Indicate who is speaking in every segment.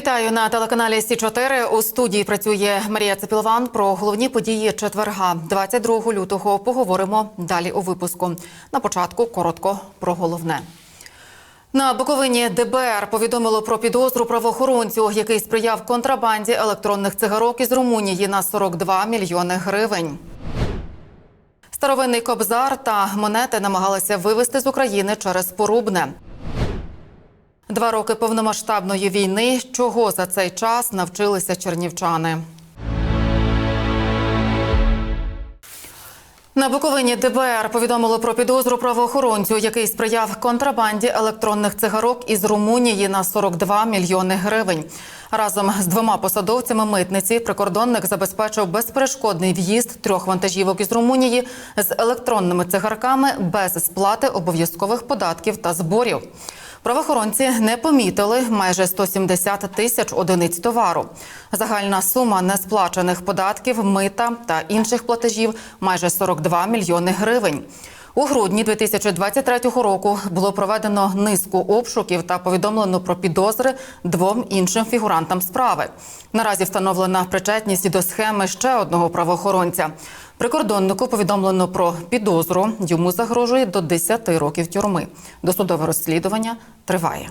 Speaker 1: Вітаю на телеканалі Сі 4 У студії працює Марія Цепілван. Про головні події четверга, 22 лютого. Поговоримо далі у випуску. На початку коротко про головне. На Буковині ДБР повідомило про підозру правоохоронцю, який сприяв контрабанді електронних цигарок із Румунії на 42 мільйони гривень. Старовинний кобзар та монети намагалися вивезти з України через Порубне. Два роки повномасштабної війни. Чого за цей час навчилися чернівчани? На Буковині ДБР повідомило про підозру правоохоронцю, який сприяв контрабанді електронних цигарок із Румунії на 42 мільйони гривень. Разом з двома посадовцями митниці прикордонник забезпечив безперешкодний в'їзд трьох вантажівок із Румунії з електронними цигарками без сплати обов'язкових податків та зборів. Правоохоронці не помітили майже 170 тисяч одиниць товару. Загальна сума несплачених податків, мита та інших платежів майже 42 мільйони гривень. У грудні 2023 року було проведено низку обшуків та повідомлено про підозри двом іншим фігурантам справи. Наразі встановлена причетність до схеми ще одного правоохоронця. Прикордоннику повідомлено про підозру. Йому загрожує до 10 років тюрми. Досудове розслідування триває.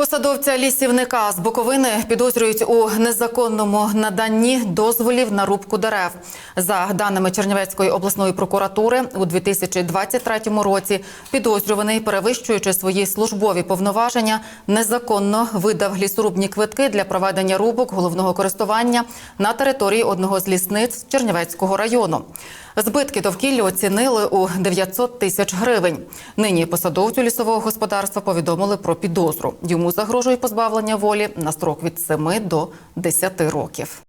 Speaker 1: Посадовця лісівника з Буковини підозрюють у незаконному наданні дозволів на рубку дерев. За даними Чернівецької обласної прокуратури, у 2023 році підозрюваний, перевищуючи свої службові повноваження, незаконно видав лісорубні квитки для проведення рубок головного користування на території одного з лісниць Чернівецького району. Збитки довкілля оцінили у 900 тисяч гривень. Нині посадовцю лісового господарства повідомили про підозру. Йому загрожує позбавлення волі на строк від 7 до 10 років.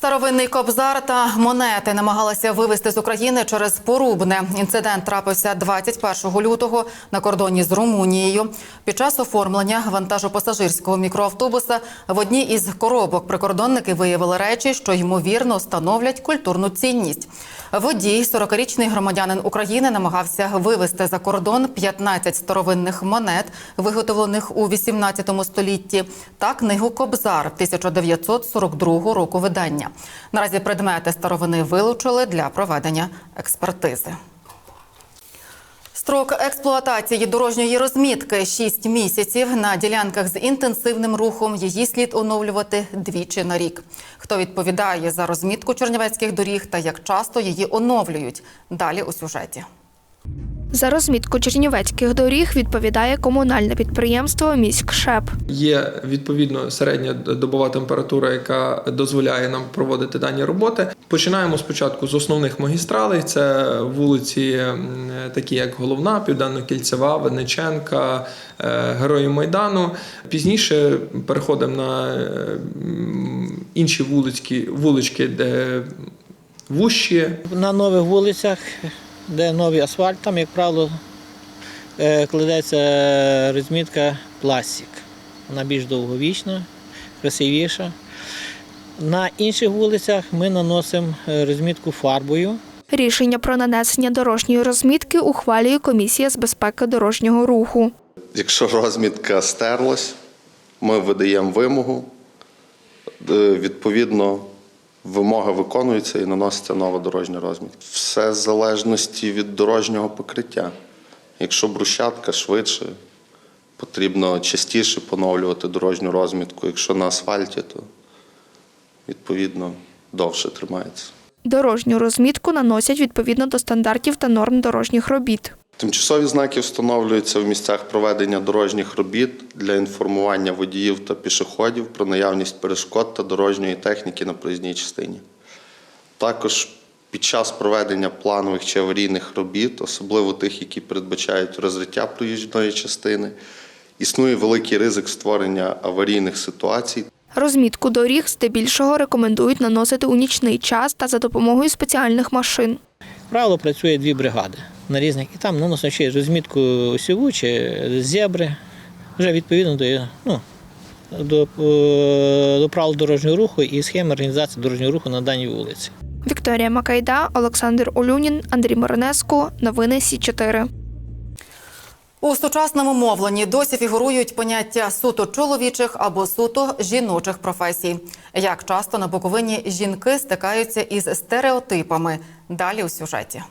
Speaker 1: Старовинний кобзар та монети намагалися вивезти з України через Порубне. Інцидент трапився 21 лютого на кордоні з Румунією. Під час оформлення вантажопасажирського мікроавтобуса в одній із коробок прикордонники виявили речі, що ймовірно становлять культурну цінність. Водій, 40-річний громадянин України, намагався вивезти за кордон 15 старовинних монет, виготовлених у 18 столітті, та книгу Кобзар 1942 року видання. Наразі предмети старовини вилучили для проведення експертизи. Строк експлуатації дорожньої розмітки 6 місяців на ділянках з інтенсивним рухом. Її слід оновлювати двічі на рік. Хто відповідає за розмітку чернівецьких доріг та як часто її оновлюють? Далі у сюжеті.
Speaker 2: За розмітку чернівецьких доріг відповідає комунальне підприємство Міськшеп.
Speaker 3: Є відповідно середня добова температура, яка дозволяє нам проводити дані роботи. Починаємо спочатку з основних магістралей. Це вулиці, такі як Головна, Південно-Кільцева, Винниченка, е, Герої Майдану. Пізніше переходимо на е, інші вулички, вулички, де вущі,
Speaker 4: На нових вулицях, де новий асфальт, там, як правило, е, кладеться розмітка пластик. Вона більш довговічна, красивіша. На інших вулицях ми наносимо е, розмітку фарбою.
Speaker 2: Рішення про нанесення дорожньої розмітки ухвалює комісія з безпеки дорожнього руху.
Speaker 5: Якщо розмітка стерлась, ми видаємо вимогу. Е, Відповідно, вимога виконується і наноситься нова дорожня розмітка. Все в залежності від дорожнього покриття. Якщо брусчатка швидше, потрібно частіше поновлювати дорожню розмітку. Якщо на асфальті, то відповідно довше тримається.
Speaker 2: Дорожню розмітку наносять відповідно до стандартів та норм дорожніх робіт.
Speaker 5: Тимчасові знаки встановлюються в місцях проведення дорожніх робіт для інформування водіїв та пішоходів про наявність перешкод та дорожньої техніки на проїзній частині. Також під час проведення планових чи аварійних робіт, особливо тих, які передбачають розриття проїзної частини, існує великий ризик створення аварійних ситуацій
Speaker 2: Розмітку доріг здебільшого рекомендують наносити у нічний час та за допомогою спеціальних машин.
Speaker 4: Правило працює дві бригади на різних, і там наносимо ще розмітку осьову чи зебри, вже відповідно до, ну, до, е, до правил дорожнього руху і схеми організації дорожнього руху на даній вулиці.
Speaker 2: Вікторія Макайда, Олександр Олюнін, Андрій Миронеско. Новини Сі 4
Speaker 1: У сучасному мовленні досі фігурують поняття суто чоловічих або суто жіночих професій. Як часто на Буковині жінки стикаються із стереотипами? Далі у сюжеті.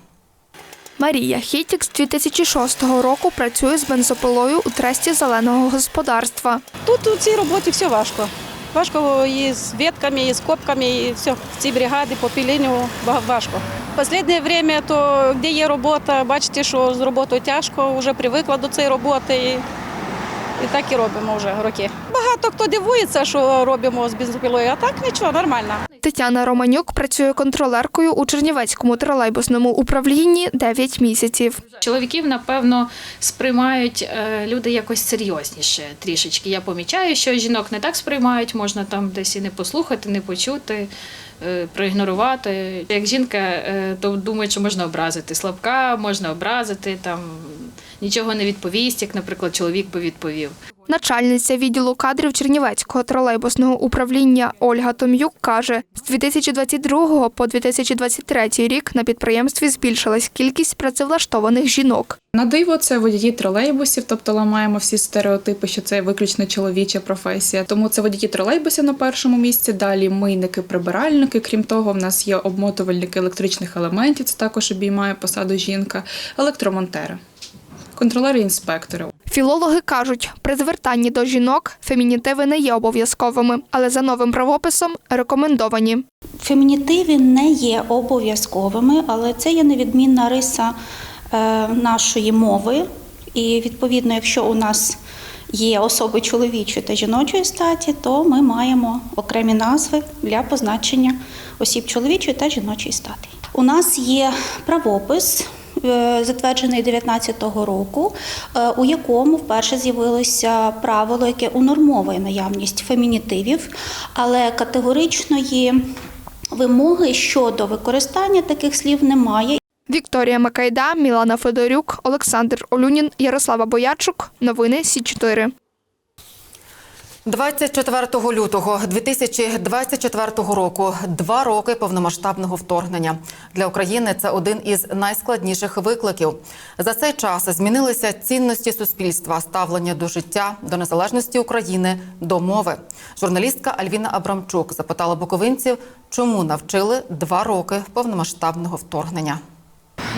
Speaker 2: Марія Хітік з 2006 року працює з бензопилою у тресті зеленого господарства.
Speaker 6: Тут у цій роботі все важко. Важко і з ветками, і з копками, і все. В цій бригаді по пілінню ва- важко. Останнє время, то де є робота, бачите, що з роботою тяжко, вже привикла до цієї роботи. І, так і робимо вже роки. Багато хто дивується, що робимо з бензопилою, а так нічого, нормально.
Speaker 2: Тетяна Романюк працює контролеркою у Чернівецькому тролейбусному управлінні 9 місяців.
Speaker 7: Чоловіків, напевно, сприймають е, люди якось серйозніше трішечки. Я помічаю, що жінок не так сприймають, можна там десь і не послухати, не почути, е, проігнорувати. Як жінка, е, то думають, що можна образити. Слабка, можна образити, там нічого не відповість, як, наприклад, чоловік би відповів.
Speaker 2: Начальниця відділу кадрів Чернівецького тролейбусного управління Ольга Том'юк каже, з 2022 по 2023 рік на підприємстві збільшилась кількість працевлаштованих жінок.
Speaker 8: На диво, це водії тролейбусів, тобто ламаємо всі стереотипи, що це виключно чоловіча професія. Тому це водії тролейбусів на першому місці. Далі мийники, прибиральники. Крім того, в нас є обмотувальники електричних елементів. Це також обіймає посаду жінка, електромонтери, контролери, інспектори.
Speaker 2: Філологи кажуть, при звертанні до жінок фемінітиви не є обов'язковими, але за новим правописом рекомендовані.
Speaker 9: Фемінітиви не є обов'язковими, але це є невідмінна риса е, нашої мови. І відповідно, якщо у нас є особи чоловічої та жіночої статі, то ми маємо окремі назви для позначення осіб чоловічої та жіночої статі. У нас є правопис. Е, Затверджений 19-го року, е, у якому вперше з'явилося правило, яке унормовує наявність фемінітивів, але категоричної вимоги щодо використання таких слів немає.
Speaker 2: Вікторія Макайда, Мілана Федорюк, Олександр Олюнін, Ярослава Боярчук. Новини Сі 4
Speaker 1: 24 лютого 2024 року два роки повномасштабного вторгнення для України. Це один із найскладніших викликів. За цей час змінилися цінності суспільства, ставлення до життя, до незалежності України, до мови. Журналістка Альвіна Абрамчук запитала буковинців, чому навчили два роки повномасштабного вторгнення.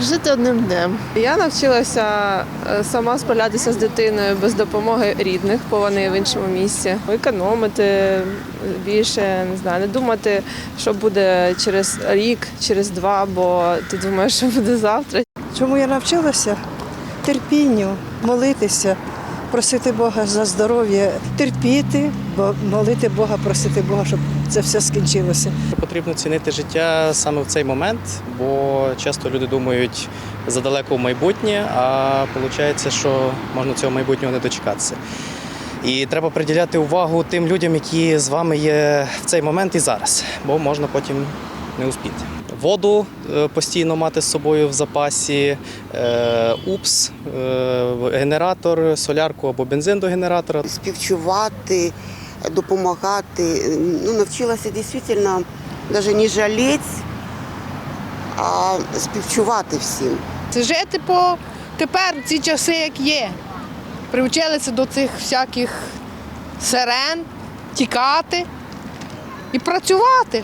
Speaker 10: Жити одним днем. Я навчилася е, сама справлятися з дитиною без допомоги рідних, бо вони в іншому місці. Економити більше, не знаю, не думати, що буде через рік, через два, бо ти думаєш, що буде завтра.
Speaker 11: Чому я навчилася? Терпінню, молитися, просити Бога за здоров'я, терпіти, бо молити Бога, просити Бога, щоб це все скінчилося.
Speaker 12: Потрібно цінити життя саме в цей момент, бо часто люди думають задалеко в майбутнє, а виходить, що можна цього майбутнього не дочекатися. І треба приділяти увагу тим людям, які з вами є в цей момент і зараз, бо можна потім не успіти. Воду е, постійно мати з собою в запасі, е, упс, е, генератор, солярку або бензин до генератора.
Speaker 13: співчувати, допомагати. Ну, навчилася дійсно навіть не жаліти, а співчувати всім.
Speaker 14: Це жити по тепер ці часи, як є. Привчилися до цих всяких сирен, тікати і працювати.